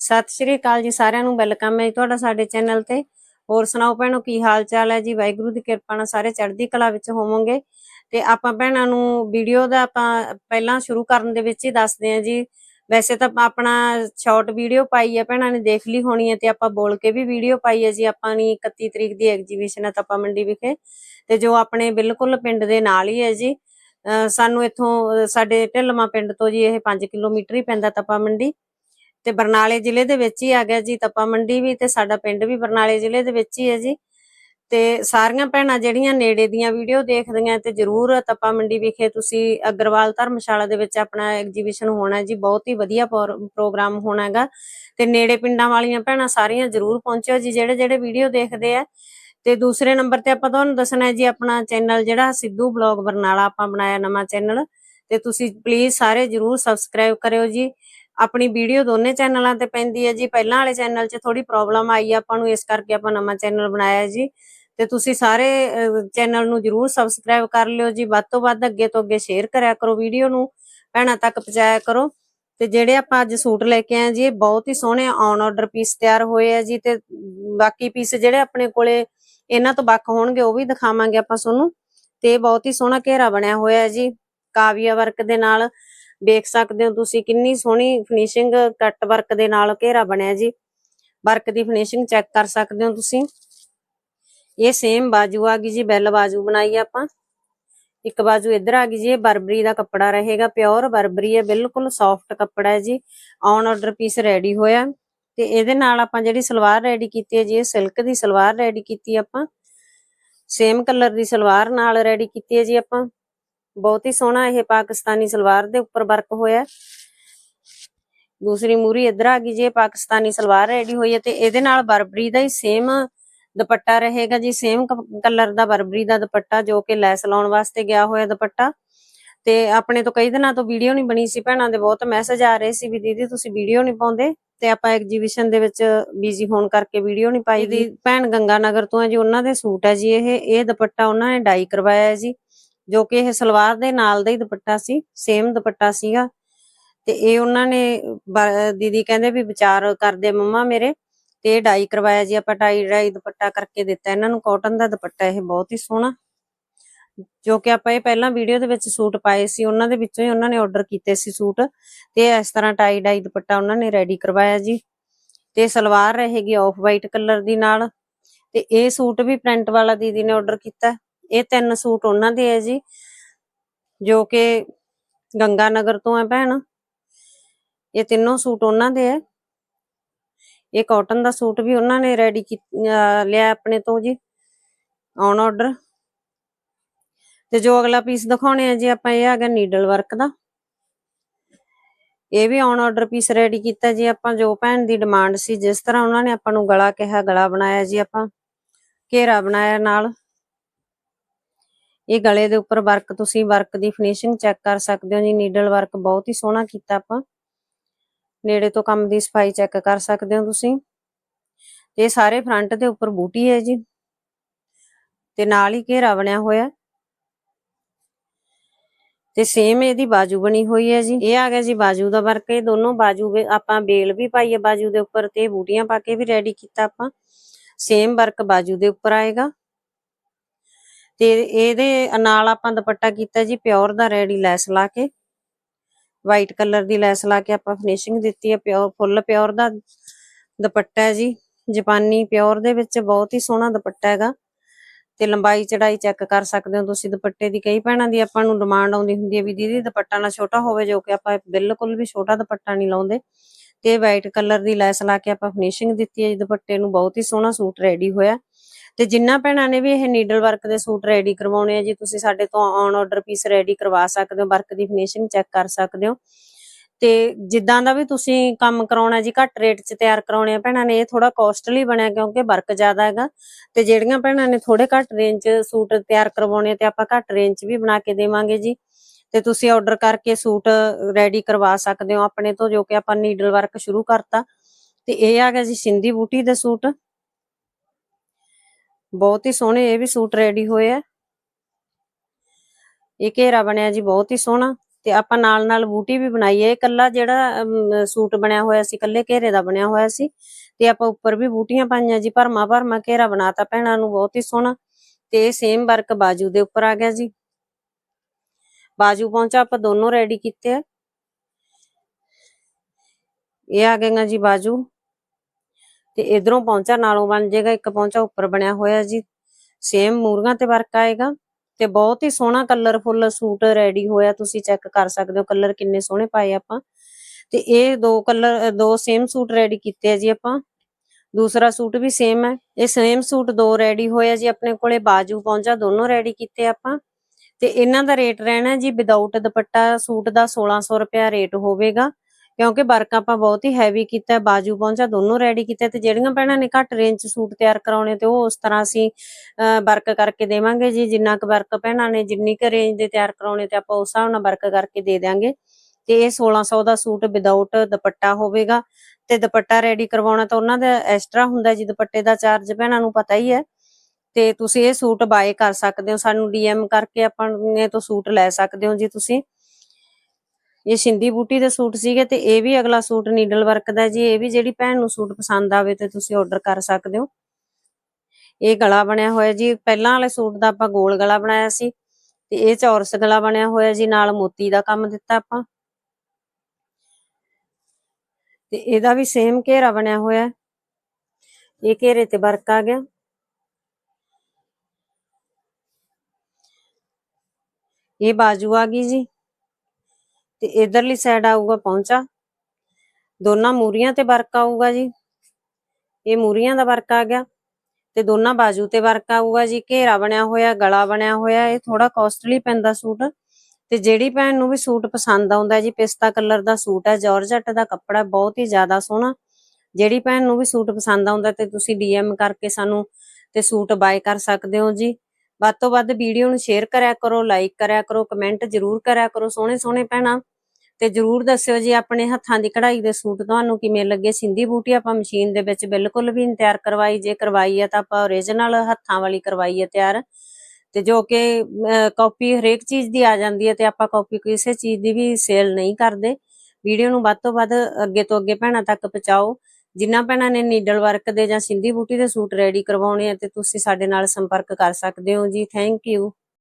ਸਤਿ ਸ਼੍ਰੀ ਅਕਾਲ ਜੀ ਸਾਰਿਆਂ ਨੂੰ, ਵੈਲਕਮ ਹੈ ਤੁਹਾਡਾ ਸਾਡੇ ਚੈਨਲ ਤੇ। ਹੋਰ ਸੁਣਾਓ ਭੈਣੋ, ਕੀ ਹਾਲ ਚਾਲ ਹੈ ਜੀ? ਵਾਹਿਗੁਰੂ ਦੀ ਕਿਰਪਾ ਨਾਲ ਸਾਰੇ ਚੜ੍ਹਦੀ ਕਲਾ ਵਿੱਚ ਹੋਵੋਗੇ। ਤੇ ਆਪਾਂ ਭੈਣਾਂ ਨੂੰ ਵੀਡੀਓ ਦਾ ਆਪਾਂ ਪਹਿਲਾਂ ਸ਼ੁਰੂ ਕਰਨ ਦੇ ਵਿੱਚ ਹੀ ਦੱਸਦੇ ਹਾਂ ਜੀ। ਵੈਸੇ ਤਾਂ ਆਪਣਾ ਸ਼ਾਰਟ ਵੀਡੀਓ ਪਾਈ ਹੈ, ਭੈਣਾਂ ਨੇ ਦੇਖ ਲਈ ਹੋਣੀ ਹੈ ਤੇ ਆਪਾਂ ਬੋਲ ਕੇ ਵੀ ਵੀਡੀਓ ਪਾਈ ਹੈ ਜੀ। ਆਪਾਂ ਨੇ 31 ਤਰੀਕ ਦੀ ਐਗਜੀਬਿਸ਼ਨ ਹੈ ਤਪਾ ਮੰਡੀ ਵਿਖੇ। ਤੇ ਜੋ ਆਪਣੇ ਬਿਲਕੁਲ ਪਿੰਡ ਦੇ ਨਾਲ ਹੀ ਹੈ ਜੀ। ਸਾਨੂੰ ਇੱਥੋਂ ਸਾਡੇ ਢਿੱਲਮਾ ਪਿੰਡ ਤੋਂ ਜੀ ਇਹ 5 ਕਿਲੋਮੀਟਰ ਹੀ ਪੈਂਦਾ ਤਪਾ ਮੰਡੀ। ਤੇ ਬਰਨਾਲੇ ਜ਼ਿਲ੍ਹੇ ਦੇ ਵਿੱਚ ਹੀ ਆ ਗਿਆ ਜੀ ਤਪਾ ਮੰਡੀ ਵੀ ਤੇ ਸਾਡਾ ਪਿੰਡ ਵੀ ਬਰਨਾਲੇ ਜ਼ਿਲ੍ਹੇ ਦੇ ਵਿੱਚ ਹੀ ਹੈ ਜੀ। ਤੇ ਸਾਰੀਆਂ ਭੈਣਾਂ ਜਿਹੜੀਆਂ ਨੇੜੇ ਦੀਆਂ ਵੀਡੀਓ ਦੇਖਦੀਆਂ ਤੇ ਜਰੂਰ ਤਪਾ ਮੰਡੀ ਵਿਖੇ ਤੁਸੀਂ ਅਗਰਵਾਲ ਧਰਮਸ਼ਾਲਾ ਦੇ ਵਿੱਚ ਆਪਣਾ ਐਗਜੀਬਿਸ਼ਨ ਹੋਣਾ ਜੀ, ਬਹੁਤ ਹੀ ਵਧੀਆ ਪ੍ਰੋਗਰਾਮ ਹੋਣਾ ਹੈਗਾ। ਤੇ ਨੇੜੇ ਪਿੰਡਾਂ ਵਾਲੀਆਂ ਭੈਣਾਂ ਸਾਰੀਆਂ ਜਰੂਰ ਪਹੁੰਚਿਓ ਜੀ, ਜਿਹੜੇ ਜਿਹੜੇ ਵੀਡੀਓ ਦੇਖਦੇ ਆ। ਤੇ ਦੂਸਰੇ ਨੰਬਰ ਤੇ ਆਪਾਂ ਤੁਹਾਨੂੰ ਦੱਸਣਾ ਹੈ ਜੀ, ਆਪਣਾ ਚੈਨਲ ਜਿਹੜਾ ਸਿੱਧੂ ਬਲੌਗ ਬਰਨਾਲਾ ਆਪਾਂ ਬਣਾਇਆ ਨਵਾਂ ਚੈਨਲ। ਤੇ ਤੁਸੀਂ ਪਲੀਜ਼ ਸਾਰੇ ਜਰੂਰ ਸਬਸਕ੍ਰਾਈਬ ਕਰਿਓ ਜੀ। ਆਪਣੀ ਵੀਡੀਓ ਦੋਨੇ ਚੈਨਲਾਂ ਤੇ ਪੈਂਦੀ ਹੈ ਜੀ। ਪਹਿਲਾਂ ਵਾਲੇ ਚੈਨਲ 'ਚ ਥੋੜੀ ਪ੍ਰੋਬਲਮ ਆਈ ਆਪਾਂ ਨੂੰ ਇਸ ਕਰਕੇ ਆਪਾਂ ਨਵਾਂ ਚੈਨਲ ਬਣਾਇਆ ਜੀ। ਤੇ ਤੁਸੀਂ ਸਾਰੇ ਚੈਨਲ ਨੂੰ ਜਰੂਰ ਸਬਸਕ੍ਰਾਈਬ ਕਰ ਲਿਓ ਜੀ। ਵੱਧ ਤੋਂ ਵੱਧ ਅੱਗੇ ਤੋਂ ਅੱਗੇ ਸ਼ੇਅਰ ਕਰਿਆ ਕਰੋ ਵੀਡੀਓ ਨੂੰ, ਭੈਣਾਂ ਤੱਕ ਪਹੁੰਚਾਇਆ ਕਰੋ। ਤੇ ਜਿਹੜੇ ਆਪਾਂ ਅੱਜ ਸੂਟ ਲੈ ਕੇ ਆਏ ਜੀ, ਇਹ ਬਹੁਤ ਹੀ ਸੋਹਣੇ ਔਨ ਆਰਡਰ ਪੀਸ ਤਿਆਰ ਹੋਏ ਆ ਜੀ। ਤੇ ਬਾਕੀ ਪੀਸ ਜਿਹੜੇ ਆਪਣੇ ਕੋਲੇ ਇਹਨਾਂ ਤੋਂ ਵੱਖ ਹੋਣਗੇ, ਉਹ ਵੀ ਦਿਖਾਵਾਂਗੇ ਆਪਾਂ ਤੁਹਾਨੂੰ। ਤੇ ਬਹੁਤ ਹੀ ਸੋਹਣਾ ਘੇਰਾ ਬਣਿਆ ਹੋਇਆ ਜੀ, ਕਾਵੀਆ ਵਰਕ ਦੇ ਨਾਲ। ਦੇਖ ਸਕਦੇ ਹੋ ਤੁਸੀਂ ਕਿੰਨੀ ਸੋਹਣੀ ਫਿਨਿਸ਼ਿੰਗ ਕੱਟ ਵਰਕ ਦੇ ਨਾਲ ਘੇਰਾ ਬਣਿਆ ਜੀ। ਵਰਕ ਦੀ ਫਿਨਿਸ਼ਿੰਗ ਚੈੱਕ ਕਰ ਸਕਦੇ ਹੋ ਤੁਸੀਂ। ਇਹ ਸੇਮ ਬਾਜੂ ਆ ਗਈ ਜੀ ਬੈਲ ਬਾਜੂ ਬਣਾਈ ਆਪਾਂ। ਇੱਕ ਬਾਜੂ ਇੱਧਰ ਆ ਗਈ ਜੀ, ਇਹ ਬਰਬਰੀ ਦਾ ਕੱਪੜਾ ਰਹੇਗਾ ਪਿਓਰ ਬਰਬਰੀ ਹੈ, ਬਿਲਕੁਲ ਸੌਫਟ ਕੱਪੜਾ ਹੈ ਜੀ। ਔਨ ਆਰਡਰ ਪੀਸ ਰੈਡੀ ਹੋਇਆ। ਤੇ ਇਹਦੇ ਨਾਲ ਆਪਾਂ ਜਿਹੜੀ ਸਲਵਾਰ ਰੈਡੀ ਕੀਤੀ ਹੈ ਜੀ, ਇਹ ਸਿਲਕ ਦੀ ਸਲਵਾਰ ਰੈਡੀ ਕੀਤੀ ਆਪਾਂ। ਸੇਮ ਕਲਰ ਦੀ ਸਲਵਾਰ ਨਾਲ ਰੈਡੀ ਕੀਤੀ ਹੈ ਜੀ ਆਪਾਂ। ਬਹੁਤ ਹੀ ਸੋਹਣਾ ਇਹ ਪਾਕਿਸਤਾਨੀ ਸਲਵਾਰ ਦੇ ਉੱਪਰ ਵਰਕ ਹੋਇਆ ਦੂਸਰੀ ਮੂਰੀ ਇੱਧਰ ਆ ਗਈ ਜੀ ਪਾਕਿਸਤਾਨੀ ਸਲਵਾਰ ਰੈਡੀ ਹੋਈ ਹੈ ਤੇ ਇਹਦੇ ਨਾਲ ਬਰਬਰੀ ਦਾ ਹੀ ਸੇਮ ਦੁਪੱਟਾ ਰਹੇਗਾ ਜੀ ਸੇਮ ਕਲਰ ਦਾ ਬਰਬਰੀ ਦਾ ਦੁਪੱਟਾ ਜੋ ਕਿ ਲੈਸ ਲਾਉਣ ਵਾਸਤੇ ਗਿਆ ਹੋਇਆ ਦੁਪੱਟਾ। ਤੇ ਆਪਣੇ ਤੋਂ ਕਈ ਦਿਨਾਂ ਤੋਂ ਵੀਡੀਓ ਨਹੀਂ ਬਣੀ ਸੀ ਭੈਣਾਂ ਦੇ ਬਹੁਤ ਮੈਸੇਜ ਆ ਰਹੇ ਸੀ ਵੀ ਦੀਦੀ ਤੁਸੀਂ ਵੀਡੀਓ ਨਹੀਂ ਪਾਉਂਦੇ ਤੇ ਆਪਾਂ ਐਗਜੀਬਿਸ਼ਨ ਦੇ ਵਿੱਚ ਬਿਜ਼ੀ ਹੋਣ ਕਰਕੇ ਵੀਡੀਓ ਨਹੀਂ ਪਾਈ। ਦੀ ਭੈਣ ਗੰਗਾ ਨਗਰ ਤੋਂ ਹੈ ਜੀ ਉਹਨਾਂ ਦੇ ਸੂਟ ਹੈ ਜੀ ਇਹ ਇਹ ਦੁਪੱਟਾ ਉਹਨਾਂ ਨੇ ਡਾਈ ਕਰਵਾਇਆ ਹੈ ਜੀ। ਜੋ ਕਿ ਇਹ ਸਲਵਾਰ ਦੇ ਨਾਲ ਦਾ ਹੀ ਦੁਪੱਟਾ ਸੀ ਸੇਮ ਦੁਪੱਟਾ ਸੀਗਾ। ਤੇ ਇਹ ਉਹਨਾਂ ਨੇ ਦੀਦੀ ਕਹਿੰਦੇ ਵੀ ਵਿਚਾਰ ਕਰਦੇ, ਮੰਮਾ ਮੇਰੇ, ਤੇ ਇਹ ਡਾਈ ਕਰਵਾਇਆ ਜੀ, ਆਪਾਂ ਟਾਈ ਡਾਈ ਦੁਪੱਟਾ ਕਰਕੇ ਦਿੱਤਾ। ਇਹਨਾਂ ਨੂੰ ਕਾਟਨ ਦਾ ਦੁਪੱਟਾ, ਇਹ ਬਹੁਤ ਹੀ ਸੋਹਣਾ। ਜੋ ਕਿ ਆਪਾਂ ਇਹ ਪਹਿਲਾਂ ਵੀਡੀਓ ਦੇ ਵਿੱਚ ਸੂਟ ਪਾਏ ਸੀ, ਉਹਨਾਂ ਦੇ ਵਿੱਚੋਂ ਹੀ ਉਹਨਾਂ ਨੇ ਆਰਡਰ ਕੀਤੇ ਸੀ ਸੂਟ। ਤੇ ਇਸ ਤਰ੍ਹਾਂ ਟਾਈ ਡਾਈ ਦੁਪੱਟਾ ਉਹਨਾਂ ਨੇ ਰੈਡੀ ਕਰਵਾਇਆ ਜੀ। ਤੇ ਸਲਵਾਰ ਰਹੇਗੀ ਆਫ ਵਾਈਟ ਕਲਰ ਦੀ ਨਾਲ। ਤੇ ਇਹ ਸੂਟ ਵੀ ਪ੍ਰਿੰਟ ਵਾਲਾ ਦੀਦੀ ਨੇ ਆਰਡਰ ਕੀਤਾ। ਇਹ ਤਿੰਨ ਸੂਟ ਉਹਨਾਂ ਦੇ ਹੈ ਜੀ, ਜੋ ਕਿ ਗੰਗਾ ਨਗਰ ਤੋਂ ਹੈ ਭੈਣ। ਇਹ ਤਿੰਨੋਂ ਸੂਟ ਉਹਨਾਂ ਦੇ ਹੈ ਇਹ ਕਾਟਨ ਦਾ ਸੂਟ ਵੀ ਉਹਨਾਂ ਨੇ ਰੈਡੀ ਲਿਆ ਆਪਣੇ ਤੋਂ ਜੀ ਔਨ ਆਰਡਰ ਤੇ ਜੋ ਅਗਲਾ ਪੀਸ ਦਿਖਾਉਣੇ ਆ ਜੀ ਆਪਾਂ, ਇਹ ਹੈਗਾ ਨੀਡਲ ਵਰਕ ਦਾ। ਇਹ ਵੀ ਔਨ ਆਰਡਰ ਪੀਸ ਰੈਡੀ ਕੀਤਾ ਜੀ ਆਪਾਂ, ਜੋ ਭੈਣ ਦੀ ਡਿਮਾਂਡ ਸੀ, ਜਿਸ ਤਰ੍ਹਾਂ ਉਹਨਾਂ ਨੇ ਆਪਾਂ ਨੂੰ ਗਲਾ ਕਿਹਾ, ਗਲਾ ਬਣਾਇਆ ਜੀ ਆਪਾਂ, ਘੇਰਾ ਬਣਾਇਆ ਨਾਲ। ਇਹ ਗਲੇ ਦੇ ਉੱਪਰ ਵਰਕ ਤੁਸੀਂ ਵਰਕ ਦੀ ਫਿਨਿਸ਼ਿੰਗ ਚੈੱਕ ਕਰ ਸਕਦੇ ਹੋ ਜੀ। ਨੀਡਲ ਵਰਕ ਬਹੁਤ ਹੀ ਸੋਹਣਾ ਕੀਤਾ ਆਪਾਂ। ਨੇੜੇ ਤੋਂ ਕੰਮ ਦੀ ਸਫ਼ਾਈ ਚੈੱਕ ਕਰ ਸਕਦੇ ਹੋ ਤੁਸੀਂ। ਤੇ ਸਾਰੇ ਫਰੰਟ ਦੇ ਉੱਪਰ ਬੂਟੀ ਹੈ ਜੀ। ਤੇ ਨਾਲ ਹੀ ਘੇਰਾ ਬਣਿਆ ਹੋਇਆ। ਤੇ ਸੇਮ ਇਹਦੀ ਬਾਜੂ ਬਣੀ ਹੋਈ ਹੈ ਜੀ। ਇਹ ਆ ਗਿਆ ਜੀ ਬਾਜੂ ਦਾ ਵਰਕ ਇਹ ਦੋਨੋਂ ਬਾਜੂ ਆਪਾਂ ਬੇਲ ਵੀ ਪਾਈ ਹੈ ਬਾਜੂ ਦੇ ਉੱਪਰ ਤੇ ਬੂਟੀਆਂ ਪਾ ਕੇ ਵੀ ਰੈਡੀ ਕੀਤਾ ਆਪਾਂ। ਸੇਮ ਵਰਕ ਬਾਜੂ ਦੇ ਉੱਪਰ ਆਏਗਾ। ਤੇ ਇਹਦੇ ਨਾਲ ਆਪਾਂ ਦੁਪੱਟਾ ਕੀਤਾ ਜੀ ਪਿਓਰ ਦਾ ਰੈਡੀ ਲੈਸ ਲਾ ਕੇ। ਵਾਈਟ ਕਲਰ ਦੀ ਲੈਸ ਲਾ ਕੇ ਆਪਾਂ ਫਿਨਿਸ਼ਿੰਗ ਦਿੱਤੀ ਹੈ ਪਿਓਰ ਫੁੱਲ ਪਿਓਰ ਦਾ ਦੁਪੱਟਾ ਹੈ ਜੀ। ਜਾਪਾਨੀ ਪਿਓਰ ਦੇ ਵਿੱਚ ਬਹੁਤ ਹੀ ਸੋਹਣਾ ਦੁਪੱਟਾ ਹੈਗਾ। ਤੇ ਲੰਬਾਈ ਚੜਾਈ ਚੈੱਕ ਕਰ ਸਕਦੇ ਹੋ ਤੁਸੀਂ ਦੁਪੱਟੇ ਦੀ। ਕਈ ਭੈਣਾਂ ਦੀ ਆਪਾਂ ਨੂੰ ਡਿਮਾਂਡ ਆਉਂਦੀ ਹੁੰਦੀ ਹੈ ਵੀ ਦੀਦੀ ਦੁਪੱਟਾ ਨਾ ਛੋਟਾ ਹੋਵੇ ਜੋ ਕਿ ਆਪਾਂ ਬਿਲਕੁਲ ਵੀ ਛੋਟਾ ਦੁਪੱਟਾ ਨਹੀਂ ਲਾਉਂਦੇ। ਤੇ ਵਾਈਟ ਕਲਰ ਦੀ ਲੈਸ ਲਾ ਕੇ ਆਪਾਂ ਫਿਨਿਸ਼ਿੰਗ ਦਿੱਤੀ ਹੈ ਜੀ ਦੁਪੱਟੇ ਨੂੰ। ਬਹੁਤ ਹੀ ਸੋਹਣਾ ਸੂਟ ਰੈਡੀ ਹੋਇਆ। ਤੇ ਜਿੰਨਾ ਭੈਣਾਂ ਨੇ ਵੀ ਇਹ ਨੀਡਲ ਵਰਕ ਦੇ ਸੂਟ ਰੈਡੀ ਕਰਵਾਉਣੇ ਆ, ਜੀ ਤੁਸੀਂ ਸਾਡੇ ਤੋਂ ਔਨ ਆਰਡਰ ਪੀਸ ਰੈਡੀ ਕਰਵਾ ਸਕਦੇ ਹੋ ਵਰਕ ਦੀ ਫਿਨਿਸ਼ਿੰਗ ਚੈੱਕ ਕਰ ਸਕਦੇ ਹੋ। ਤੇ ਜਿੱਦਾਂ ਦਾ ਵੀ ਤੁਸੀਂ ਕੰਮ ਕਰਾਉਣਾ ਜੀ, ਘੱਟ ਰੇਟ 'ਚ ਤਿਆਰ ਕਰਾਉਣੇ ਆ, ਭੈਣਾਂ ਨੇ ਇਹ ਥੋੜਾ ਕਾਸਟਲੀ ਬਣਿਆ ਕਿਉਂਕਿ ਵਰਕ ਜ਼ਿਆਦਾ ਹੈਗਾ। ਤੇ ਜਿਹੜੀਆਂ ਭੈਣਾਂ ਨੇ ਥੋੜੇ ਘੱਟ ਰੇਂਜ 'ਚ ਸੂਟ ਤਿਆਰ ਕਰਵਾਉਣੇ ਆ, ਤੇ ਆਪਾਂ ਘੱਟ ਰੇਂਜ 'ਚ ਵੀ ਬਣਾ ਕੇ ਦੇਵਾਂਗੇ ਜੀ। ਤੇ ਤੁਸੀਂ ਆਰਡਰ ਕਰਕੇ ਸੂਟ ਰੈਡੀ ਕਰਵਾ ਸਕਦੇ ਹੋ, ਆਪਣੇ ਤੋਂ ਜੋ ਕਿ ਆਪਾਂ ਨੀਡਲ ਵਰਕ ਸ਼ੁਰੂ ਕਰਤਾ। ਤੇ ਇਹ ਆ ਗਿਆ ਜੀ, ਸਿੰਧੀ ਬੂਟੀ ਦੇ ਸੂਟ। ਬਹੁਤ ਹੀ ਸੋਹਣੇ ਇਹ ਵੀ ਸੂਟ ਰੈਡੀ ਹੋਏ ਆ। ਇਹ ਘੇਰਾ ਬਣਿਆ ਜੀ ਬਹੁਤ ਹੀ ਸੋਹਣਾ ਤੇ ਆਪਾਂ ਨਾਲ ਨਾਲ ਬੂਟੀ ਵੀ ਬਣਾਈ ਹੈ ਕੱਲਾ ਜਿਹੜਾ ਸੂਟ ਬਣਿਆ ਹੋਇਆ ਸੀ ਕੱਲੇ ਘੇਰੇ ਦਾ ਬਣਿਆ ਹੋਇਆ ਸੀ ਤੇ ਆਪਾਂ ਉੱਪਰ ਵੀ ਬੂਟੀਆਂ ਪਾਈਆਂ ਜੀ, ਭਰਮਾ ਭਰਮਾ ਘੇਰਾ ਬਣਾਤਾ ਭੈਣਾਂ ਨੂੰ ਬਹੁਤ ਹੀ ਸੋਹਣਾ ਤੇ ਇਹ ਸੇਮ ਵਰਕ ਬਾਜੂ ਦੇ ਉੱਪਰ ਆ ਗਿਆ ਜੀ। ਬਾਜੂ ਪਹੁੰਚਾ ਆਪਾਂ ਦੋਨੋਂ ਰੈਡੀ ਕੀਤੇ ਆ। ਇਹ ਆ ਗਈਆਂ ਜੀ ਬਾਜੂ। ਤੇ ਇਧਰੋਂ ਪਹੁੰਚਾ, ਨਾਲੋਂ ਬਣ ਜਾਏਗਾ, ਇੱਕ ਪਹੁੰਚਾ ਉੱਪਰ ਬਣਿਆ ਹੋਇਆ ਜੀ। ਸੇਮ ਮੂਰੀਆਂ ਤੇ ਵਰਕ ਆਏਗਾ ਤੇ ਬਹੁਤ ਹੀ ਸੋਹਣਾ ਕਲਰਫੁੱਲ ਸੂਟ ਰੈਡੀ ਹੋਇਆ, ਤੁਸੀਂ ਚੈੱਕ ਕਰ ਸਕਦੇ ਹੋ ਕਲਰ ਕਿੰਨੇ ਸੋਹਣੇ ਪਾਏ ਆਪਾਂ। ਤੇ ਇਹ ਦੋ ਕਲਰ ਦੋ ਸੇਮ ਸੂਟ ਰੈਡੀ ਕੀਤੇ ਆ ਜੀ ਆਪਾਂ। ਦੂਸਰਾ ਸੂਟ ਵੀ ਸੇਮ ਹੈ। ਇਹ ਸੇਮ ਸੂਟ ਦੋ ਰੈਡੀ ਹੋਇਆ ਜੀ, ਆਪਣੇ ਕੋਲੇ ਬਾਜੂ ਪਹੁੰਚਾ, ਦੋਨੋਂ ਰੈਡੀ ਕੀਤੇ ਆਪਾਂ। ਤੇ ਇਹਨਾਂ ਦਾ ਰੇਟ ਰਹਿਣਾ ਜੀ ਵਿਦਆਊਟ ਦੁਪੱਟਾ ਸੂਟ ਦਾ 1600 ਰੁਪਿਆ ਰੇਟ ਹੋਵੇਗਾ। ਕਿਉਂਕਿ ਵਰਕ ਆਪਾਂ ਬਹੁਤ ਹੀ ਹੈਵੀ ਕੀਤਾ, ਬਾਜੂ ਪਹੁੰਚਾ ਦੋਨੋਂ ਰੈਡੀ ਕੀਤੇ ਤੇ ਜਿਹੜੀਆਂ ਭੈਣਾਂ ਨੇ ਘੱਟ ਰੇਂਜ ਸੂਟ ਤਿਆਰ ਕਰਾਉਣੇ ਤੇ ਉਹ ਉਸ ਤਰ੍ਹਾਂ ਅਸੀਂ ਵਰਕ ਕਰਕੇ ਦੇਵਾਂਗੇ ਜੀ, ਜਿੰਨਾ ਕੁ ਵਰਕ ਭੈਣਾਂ ਨੇ ਜਿੰਨੀ ਕੁ ਰੇਂਜ ਦੇ ਤਿਆਰ ਕਰਾਉਣੇ ਤੇ ਆਪਾਂ ਉਸ ਹਿਸਾਬ ਨਾਲ ਵਰਕ ਕਰਕੇ ਦੇ ਦਿਆਂਗੇ। ਤੇ ਇਹ 1600 ਦਾ ਸੂਟ ਵਿਦਆਊਟ ਦੁਪੱਟਾ ਹੋਵੇਗਾ ਤੇ ਦੁਪੱਟਾ ਰੈਡੀ ਕਰਵਾਉਣਾ ਤਾਂ ਉਹਨਾਂ ਦਾ ਐਕਸਟਰਾ ਹੁੰਦਾ ਜੀ, ਦੁਪੱਟੇ ਦਾ ਚਾਰਜ ਭੈਣਾਂ ਨੂੰ ਪਤਾ ਹੀ ਹੈ। ਤੇ ਤੁਸੀਂ ਇਹ ਸੂਟ ਬਾਏ ਕਰ ਸਕਦੇ ਹੋ, ਸਾਨੂੰ ਡੀਐਮ ਕਰਕੇ ਆਪਾਂ ਨੇ ਤੋਂ ਸੂਟ ਲੈ ਸਕਦੇ ਹੋ ਜੀ ਤੁਸੀਂ। ਇਹ ਸ਼ਿੰਦੀ ਬੂਟੀ ਦੇ ਸੂਟ ਸੀਗੇ ਤੇ ਇਹ ਵੀ ਅਗਲਾ ਸੂਟ ਨੀਡਲ ਵਰਕ ਦਾ ਜੀ, ਇਹ ਵੀ ਜਿਹੜੀ ਭੈਣ ਨੂੰ ਸੂਟ ਪਸੰਦ ਆਵੇ ਤੇ ਤੁਸੀਂ ਆਰਡਰ ਕਰ ਸਕਦੇ ਹੋ। ਇਹ ਗਲਾ ਬਣਿਆ ਹੋਇਆ ਜੀ, ਪਹਿਲਾਂ ਵਾਲੇ ਸੂਟ ਦਾ ਆਪਾਂ ਗੋਲ ਗਲਾ ਬਣਾਇਆ ਸੀ ਤੇ ਇਹ ਚੌਰਸ ਗਲਾ ਬਣਿਆ ਹੋਇਆ ਜੀ, ਨਾਲ ਮੋਤੀ ਦਾ ਕੰਮ ਦਿੱਤਾ ਆਪਾਂ। ਤੇ ਇਹਦਾ ਵੀ ਸੇਮ ਘੇਰਾ ਬਣਿਆ ਹੋਇਆ। ਇਹ ਘੇਰੇ ਤੇ ਵਰਕ ਆ ਗਿਆ। ਇਹ ਬਾਜੂ ਆ ਗਈ ਜੀ। ਤੇ ਇਧਰਲੀ ਸਾਈਡ ਆਊਗਾ ਪਹੁੰਚਾ ਦੋਨਾਂ ਮੂਰੀਆਂ ਤੇ ਵਰਕ ਆਊਗਾ ਜੀ। ਇਹ ਮੂਰੀਆਂ ਦਾ ਵਰਕ ਆ ਗਿਆ ਤੇ ਦੋਨਾਂ ਬਾਜੂ ਤੇ ਵਰਕ ਆਊਗਾ ਜੀ। ਘੇਰਾ ਬਣਿਆ ਹੋਇਆ, ਗਲਾ ਬਣਿਆ ਹੋਇਆ, ਇਹ ਥੋੜਾ ਕਾਸਟਲੀ ਪੈਂਦਾ ਸੂਟ। ਤੇ ਜਿਹੜੀ ਭੈਣ ਨੂੰ ਵੀ ਸੂਟ ਪਸੰਦ ਆਉਂਦਾ ਜੀ, ਪਿਸਤਾ ਕਲਰ ਦਾ ਸੂਟ ਹੈ ਜਾਰਜਟ ਦਾ ਕੱਪੜਾ ਬਹੁਤ ਹੀ ਜ਼ਿਆਦਾ ਸੋਹਣਾ। ਜਿਹੜੀ ਭੈਣ ਨੂੰ ਵੀ ਸੂਟ ਪਸੰਦ ਆਉਂਦਾ ਤੇ ਤੁਸੀਂ ਡੀਐਮ ਕਰਕੇ ਸਾਨੂੰ ਤੇ ਸੂਟ ਬਾਏ ਕਰ ਸਕਦੇ ਹੋ ਜੀ। ਵੱਧ ਤੋਂ ਵੱਧ ਵੀਡੀਓ ਨੂੰ ਸ਼ੇਅਰ ਕਰਿਆ ਕਰੋ ਲਾਈਕ ਕਰਿਆ ਕਰੋ ਕਮੈਂਟ ਜ਼ਰੂਰ ਕਰਿਆ ਕਰੋ, ਸੋਹਣੇ ਸੋਹਣੇ ਭੈਣਾਂ। ਤੇ ਜਰੂਰ ਦੱਸਿਓ ਜੀ ਆਪਣੇ ਹੱਥਾਂ ਦੀ ਕਢਾਈ ਦੇ ਸੂਟ ਤੁਹਾਨੂੰ ਕਿਵੇਂ ਲੱਗੇ। ਸਿੰਧੀ ਬੂਟੀ ਆਪਾਂ ਮਸ਼ੀਨ ਦੇ ਵਿੱਚ ਬਿਲਕੁਲ ਵੀ ਨਹੀਂ ਤਿਆਰ ਕਰਵਾਈ। ਜੇ ਕਰਵਾਈ ਹੈ ਤਾਂ ਆਪਾਂ ਓਰੀਜਨਲ ਹੱਥਾਂ ਵਾਲੀ ਕਰਵਾਈ ਹੈ ਤਿਆਰ। ਤੇ ਜੋ ਕਿ ਕਾਪੀ ਹਰੇਕ ਚੀਜ਼ ਦੀ ਆ ਜਾਂਦੀ ਹੈ ਤੇ ਆਪਾਂ ਕਾਪੀ ਕਿਸੇ ਚੀਜ਼ ਦੀ ਵੀ ਸੇਲ ਨਹੀਂ ਕਰਦੇ। ਵੀਡੀਓ ਨੂੰ ਵੱਧ ਤੋਂ ਵੱਧ ਅੱਗੇ ਤੋਂ ਅੱਗੇ ਭੈਣਾਂ ਤੱਕ ਪਹੁੰਚਾਓ। ਜਿਨ੍ਹਾਂ ਭੈਣਾਂ ਨੇ ਨੀਡਲ ਵਰਕ ਦੇ ਜਾਂ ਸਿੰਧੀ ਬੂਟੀ ਦੇ ਸੂਟ ਰੈਡੀ ਕਰਵਾਉਣੇ ਆ, ਤੇ ਤੁਸੀਂ ਸਾਡੇ ਨਾਲ ਸੰਪਰਕ ਕਰ ਸਕਦੇ ਹੋ ਜੀ। Thank you